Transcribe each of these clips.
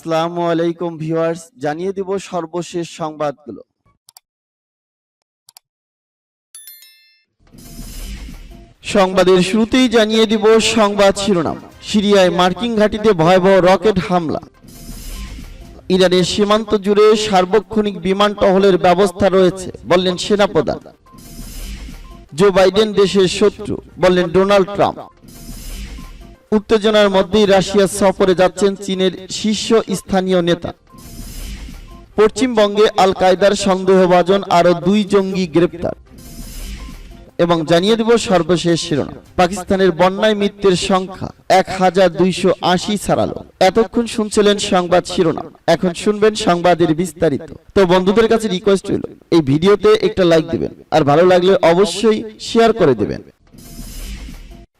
আসসালামু আলাইকুম ভিউয়ার্স, জানিয়ে দিব সর্বশেষ সংবাদগুলো। সংবাদের শুরুতেই জানিয়ে দিব সংবাদ শিরোনাম। সিরিয়ায় মার্কিন ঘাঁটিতে ভয়াবহ রকেট হামলা। ইরানের সীমান্ত জুড়ে সার্বক্ষণিক বিমান টহলের ব্যবস্থা রয়েছে, বললেন সেনাপ্রধান। জো বাইডেন দেশের শত্রু, বললেন ডোনাল্ড ট্রাম্প। উত্তেজনার মধ্যেই রাশিয়া সফরে যাচ্ছেন চীনের শীর্ষ স্থানীয় নেতা। পশ্চিমবঙ্গে আল কায়দার সন্দেহভাজন আরও দুই জঙ্গি গ্রেপ্তার। এবং জানিয়ে দেব সর্বশেষ শিরোনাম। পাকিস্তানের বন্যায় মৃত্যুর সংখ্যা এক হাজার দুইশো আশি ছাড়ালো। এতক্ষণ শুনছিলেন সংবাদ শিরোনাম। এখন শুনবেন সংবাদের বিস্তারিত। তো বন্ধুদের কাছে রিকোয়েস্ট রইল, এই ভিডিওতে একটা লাইক দিবেন। আর ভালো লাগলে অবশ্যই শেয়ার করে দেবেন।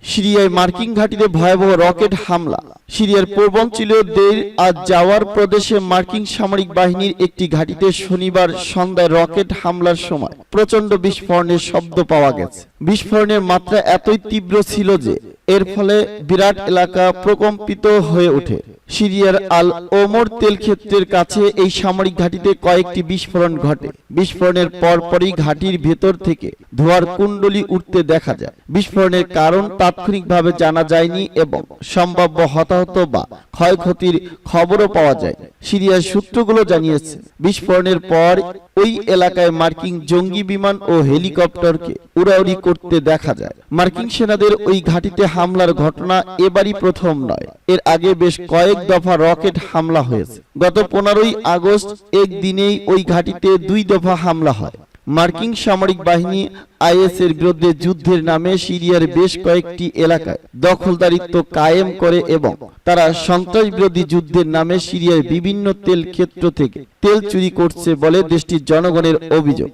সিরিয়ায় মার্কিন ঘাঁটিতে ভয়াবহ রকেট হামলা। সিরিয়ার পূর্বাঞ্চলীয় দের আজ যাওয়ার প্রদেশে মার্কিন সামরিক বাহিনীর একটি ঘাঁটিতে শনিবার সন্ধ্যায় রকেট হামলার সময়। প্রচণ্ড বিস্ফোরণের শব্দ পাওয়া গেছে। বিস্ফোরণের মাত্রা এতই তীব্র ছিল যে এর ফলে বিরাট এলাকা প্রকম্পিত হয়ে ওঠে। সিরিয়ার আল ওমর তেল ক্ষেত্রের কাছে এই সামরিক ঘাঁটিতে কয়েকটি বিস্ফোরণ ঘটে। বিস্ফোরণের পরপরই ঘাঁটির ভেতর থেকে ধোয়ার কুণ্ডলি উঠতে দেখা যায়। বিস্ফোরণের কারণ তাৎক্ষণিকভাবে জানা যায়নি এবং সম্ভাব্য হতাহত বা ক্ষয়ক্ষতির খবরও পাওয়া যায়। সিরিয়ার সূত্রগুলো জানিয়েছে, বিস্ফোরণের পর ওই এলাকায় মার্কিন জঙ্গি বিমান ও হেলিকপ্টারকে উড়াউড়ি করতে দেখা যায়। মার্কিন সেনাদের ওই ঘাঁটিতে হামলার ঘটনা এবারই প্রথম নয়। এর আগে বেশ কয়েক দফা রকেট হামলা হয়েছে। গত পনেরোই আগস্ট একদিনেই ওই ঘাঁটিতে দুই দফা হামলা হয়। মার্কিন সামরিক বাহিনী আইএস এর বিরুদ্ধে যুদ্ধের নামে সিরিয়ার বেশ কয়েকটি এলাকায় দখলদারিত্ব কায়েম করে এবং তারা সন্ত্রাস বিরোধী যুদ্ধের নামে সিরিয়ার বিভিন্ন তেল ক্ষেত্র থেকে তেল চুরি করছে বলে দেশটির জনগণের অভিযোগ।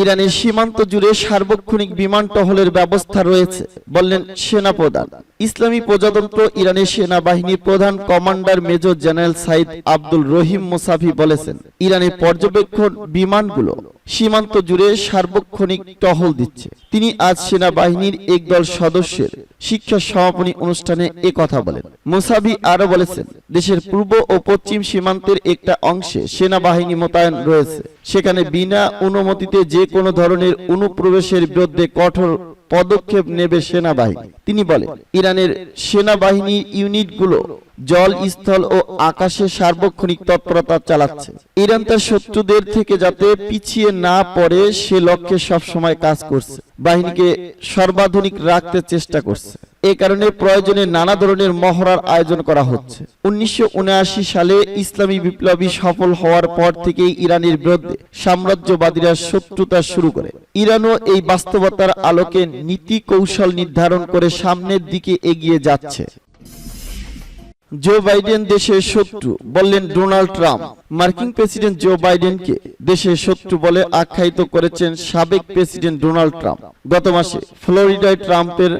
ইরানের সীমান্ত জুড়ে সার্বক্ষণিক বিমান টহলের ব্যবস্থা রয়েছে, বললেন সেনাপ্রধান। ইসলামী প্রজাতন্ত্র ইরানের সেনাবাহিনীর প্রধান commander major general Saeed Abdul Rahim Mosafi বলেছেন, ইরানের পর্যবেক্ষণ বিমানগুলো সীমান্ত জুড়ে সার্বক্ষণিক টহল দিচ্ছে। তিনি আজ সেনাবাহিনীর একদল সদস্যের শিক্ষা সমাপনী অনুষ্ঠানে কথা বলেন। মোসাবি আরও বলেছেন, দেশের পূর্ব ও পশ্চিম সীমান্তের একটা অংশে সেনাবাহিনী মোতায়েন রয়েছে। সেখানে বিনা অনুমতিতে যে কোনো ধরনের অনুপ্রবেশের বিরুদ্ধে কঠোর পদক্ষেপ নেবে সেনাবাহিনী। তিনি বলেন, ইরানের সেনাবাহিনী ইউনিটগুলো জল, স্থল ও আকাশে সার্বক্ষণিক তৎপরতা চালাচ্ছে। ইরান তার শত্রুদের থেকে যাতে পিছিয়ে না পড়ে, সে লক্ষ্যে সবসময় কাজ করছে। বাহিনীকে সর্বাধুনিক রাখতে চেষ্টা করছে। এ কারণে প্রয়োজনে নানা ধরনের মহড়ার আয়োজন করা হচ্ছে। উনিশশো উনআশি সালে ইসলামী বিপ্লবী সফল হওয়ার পর থেকেই ইরানের বিরুদ্ধে সাম্রাজ্যবাদীরা শত্রুতা শুরু করে। ইরানও এই বাস্তবতার আলোকে নীতি কৌশল নির্ধারণ করে সামনের দিকে এগিয়ে যাচ্ছে। জো বাইডেন দেশের শত্রু, বললেন ডোনাল্ড ট্রাম্প। মার্কিন প্রেসিডেন্ট জো বাইডেনকে দেশের শত্রু বলে আখ্যায়িত করেছেন সাবেক প্রেসিডেন্ট ডোনাল্ড ট্রাম্প। গত মাসে ফ্লোরিডায় ট্রাম্পের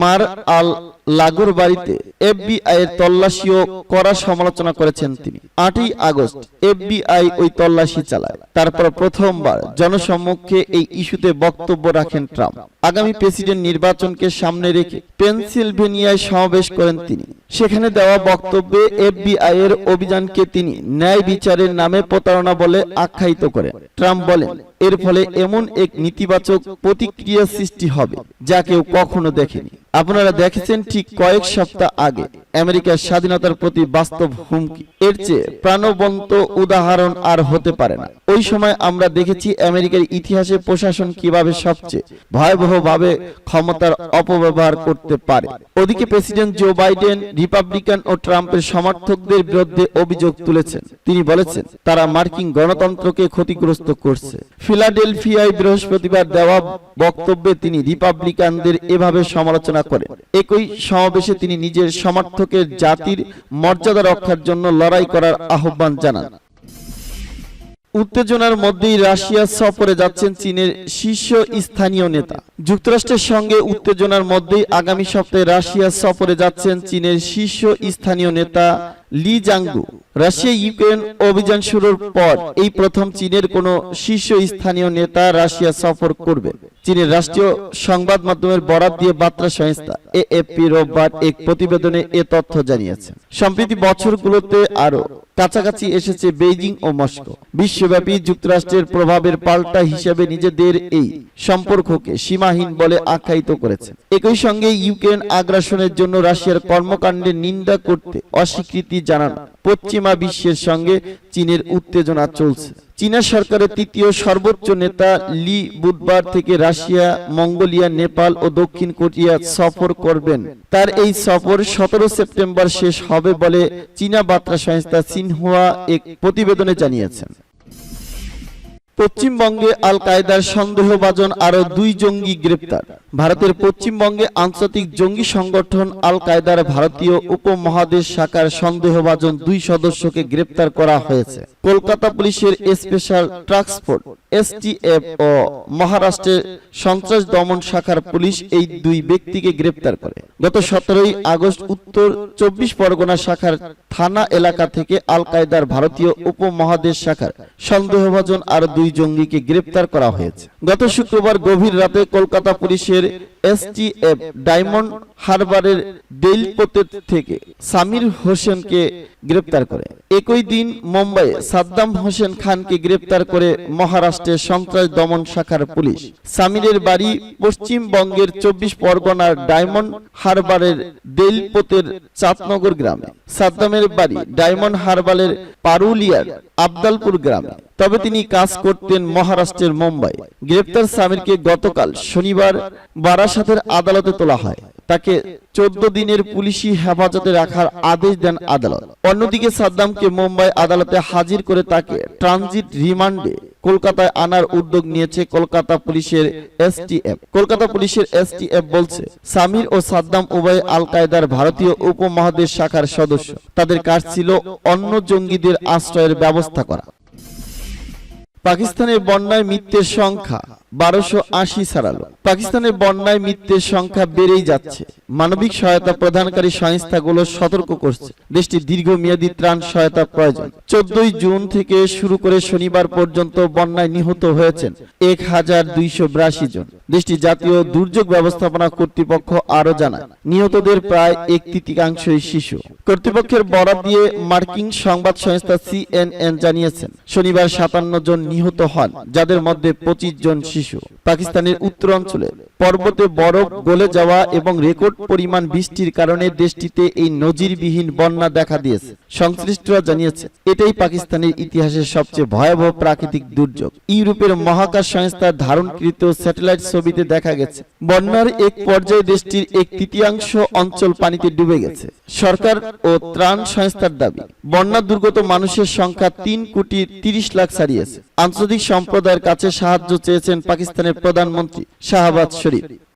মার আল লাগোর বাড়িতে এফবিআই এর তল্লাশি ও কড়া সমালোচনা করেছেন তিনি। আটই আগস্ট এফবিআই ওই তল্লাশি চালায়। তারপর প্রথমবার জনসম্মুখে এই ইস্যুতে বক্তব্য রাখেন ট্রাম্প। আগামী প্রেসিডেন্ট নির্বাচনকে সামনে রেখে পেনসিলভেনিয়ায় সমাবেশ করেন তিনি। সেখানে দেওয়া বক্তব্যে এফবিআই এর অভিযানকে তিনি ন্যায় বিচারের নামে প্রতারণা বলে আখ্যায়িত করেন। ট্রাম্প বলেন এর ফলে এমন এক নেতিবাচক প্রতিক্রিয়া সৃষ্টি হবে যা কেউ কখনো দেখেনি। আপনারা দেখেছেন ঠিক কয়েক সপ্তাহ আগে। আমেরিকার স্বাধীনতার প্রতি বাস্তব হুমকি। এর চেয়ে প্রাণবন্ত উদাহরণ আর হতে পারে না। ওই সময় আমরা দেখেছি আমেরিকার ইতিহাসে প্রশাসন কীভাবে সবচেয়ে ভয়াবহভাবে ক্ষমতার অপব্যবহার করতে পারে। ওদিকে প্রেসিডেন্ট জো বাইডেন রিপাবলিকান ও ট্রাম্পের সমর্থকদের বিরুদ্ধে অভিযোগ তুলেছেন। তিনি বলেছেন তারা মার্কিন গণতন্ত্রকে ক্ষতিগ্রস্ত করছে। ফিলাডেলফিয়ায় বৃহস্পতিবার দেওয়া বক্তব্যে তিনি রিপাবলিকানদের এভাবে সমালোচনা করেন। একই সমাবেশে তিনি নিজের সমর্থকের জাতির মর্যাদা রক্ষার জন্য লড়াই করার আহ্বান জানান। উত্তেজনার মধ্যেই রাশিয়া সফরে যাচ্ছেন চীনের শীর্ষ স্থানীয় নেতা। যুক্তরাষ্ট্রের সঙ্গে উত্তেজনার মধ্যেই আগামী সপ্তাহে রাশিয়া সফরে যাচ্ছেন চীনের শীর্ষ স্থানীয় নেতা লি জাঙ্গু, রাশিয়া, ইউক্রেন অভিযান শুরুর পর এই প্রথম চীনের কোনো শীর্ষ স্থানীয় নেতা রাশিয়া সফর করবে। চীনের রাষ্ট্রীয় সংবাদ মাধ্যমের বরাত দিয়ে বার্তা সংস্থা এএফপি রোববার এক প্রতিবেদনে এ তথ্য জানিয়েছে। সম্প্রতি বছরগুলোতে আরও কাছাকাছি এসেছে বেইজিং ও মস্কো। বিশ্বব্যাপী যুক্তরাষ্ট্রের প্রভাবের পাল্টা হিসেবে নিজেদের এই সম্পর্ককে সীমাহীন বলে আখ্যায়িত করেছে। একই সঙ্গে ইউক্রেন আগ্রাসনের জন্য রাশিয়ার কর্মকাণ্ডের নিন্দা করতে অস্বীকৃতি জানান, পশ্চিমা বিশ্বের সঙ্গে চীনের উত্তেজনা চলছে। চীনা সরকারের তৃতীয় সর্বোচ্চ নেতা লি বুধবার থেকে রাশিয়া, মঙ্গোলিয়া, নেপাল ও দক্ষিণ কোরিয়া সফর করবেন। তার এই সফর সতেরো সেপ্টেম্বর শেষ হবে বলে চীনা বার্তা সংস্থা সিনহুয়া এক প্রতিবেদনে জানিয়েছেন। পশ্চিমবঙ্গে আল কায়দার সন্দেহভাজন আরও দুই জঙ্গি গ্রেপ্তার। ভারতের পশ্চিমবঙ্গে আন্তর্জাতিক জঙ্গি সংগঠন আল কায়দার ভারতীয় উপমহাদেশ শাখার সন্দেহভাজন দুই সদস্যকে গ্রেপ্তার করা হয়েছে। কলকাতা পুলিশের স্পেশাল ট্রান্সপোর্ট এসটিএফ ও মহারাষ্ট্রের সন্ত্রাস দমন শাখার পুলিশ এই দুই ব্যক্তিকে গ্রেপ্তার করে। গত সতেরোই আগস্ট উত্তর চব্বিশ পরগনা শাখার থানা এলাকা থেকে আল কায়দার ভারতীয় উপমহাদেশ শাখার সন্দেহভাজন আর দুই জঙ্গিকে গ্রেপ্তার করা হয়েছে। গত শুক্রবার গভীর রাতে কলকাতা পুলিশের এসটিএফ ডায়মন্ড হারবারের ডেলপোতে থেকে সামির হোসেনকে গ্রেপ্তার করে। একই দিন মুম্বাইয়ে সাদ্দাম হোসেন খানকে গ্রেপ্তার করে মহারাষ্ট্রের সন্ত্রাস দমন শাখার পুলিশ। সামিরের বাড়ি পশ্চিমবঙ্গের চব্বিশ পরগনার ডায়মন্ড হারবারের দেলপোতের চাঁদনগর গ্রামে। সাদ্দামের বাড়ি ডায়মন্ড হারবারের পারুলিয়ার আবদালপুর গ্রামে। তবে তিনি কাজ করতেন মহারাষ্ট্রের মুম্বাই। গ্রেপ্তার সামিরকে গতকাল শনিবার বারাসাতের আদালতে তোলা হয়। তাকে চোদ্দ দিনের পুলিশি হেফাজতে রাখার আদেশ দেন আদালত। অন্যদিকে সাদ্দামকে মুম্বাই আদালতে হাজির করে তাকে ট্রানজিট রিমান্ডে কলকাতায় আনার উদ্যোগ নিয়েছে কলকাতা পুলিশের এসটিএফ। কলকাতা পুলিশের এসটিএফ বলছে, সামির ও সাদ্দাম উভয় আল কায়দার ভারতীয় উপমহাদেশ শাখার সদস্য। তাদের কাজ ছিল অন্য জঙ্গিদের আশ্রয়ের ব্যবস্থা করা। পাকিস্তানের বন্যায় মৃত্যুর সংখ্যা দেশটির জাতীয় দুর্যোগ ব্যবস্থাপনা কর্তৃপক্ষ আরও জানায়, নিহতদের প্রায় এক তৃতীয়াংশই শিশু। কর্তৃপক্ষের বরাদ দিয়ে মার্কিন সংবাদ সংস্থা সিএনএন জানিয়েছেন, শনিবার সাতান্ন জন নিহত হন, যাদের মধ্যে পঁচিশ জন শিশু। পাকিস্তানের উত্তরাঞ্চলে পর্বতে বরফ গলে যাওয়া এবং রেকর্ড পরিমাণ বৃষ্টির কারণে দেশটিতে এই নজিরবিহীন বন্যা দেখা দিয়েছে। সংশ্লিষ্টরা জানিয়েছে, এটাই পাকিস্তানের ইতিহাসের সবচেয়ে ভয়াবহ প্রাকৃতিক দুর্যোগ। ইউরোপের মহাকাশ সংস্থার ধারণকৃত স্যাটেলাইট ছবিতে দেখা গেছে, বন্যার এক পর্যায়ে দেশটির এক তৃতীয়াংশ অঞ্চল পানিতে ডুবে গেছে। সরকার ও ত্রাণ সংস্থার দাবি, বন্যা দুর্গত মানুষের সংখ্যা তিন কোটি তিরিশ লাখ ছাড়িয়েছে। আন্তর্জাতিক সম্প্রদায়ের কাছে সাহায্য চেয়েছেন পাকিস্তানের প্রধানমন্ত্রী শাহবাজ শরীফ।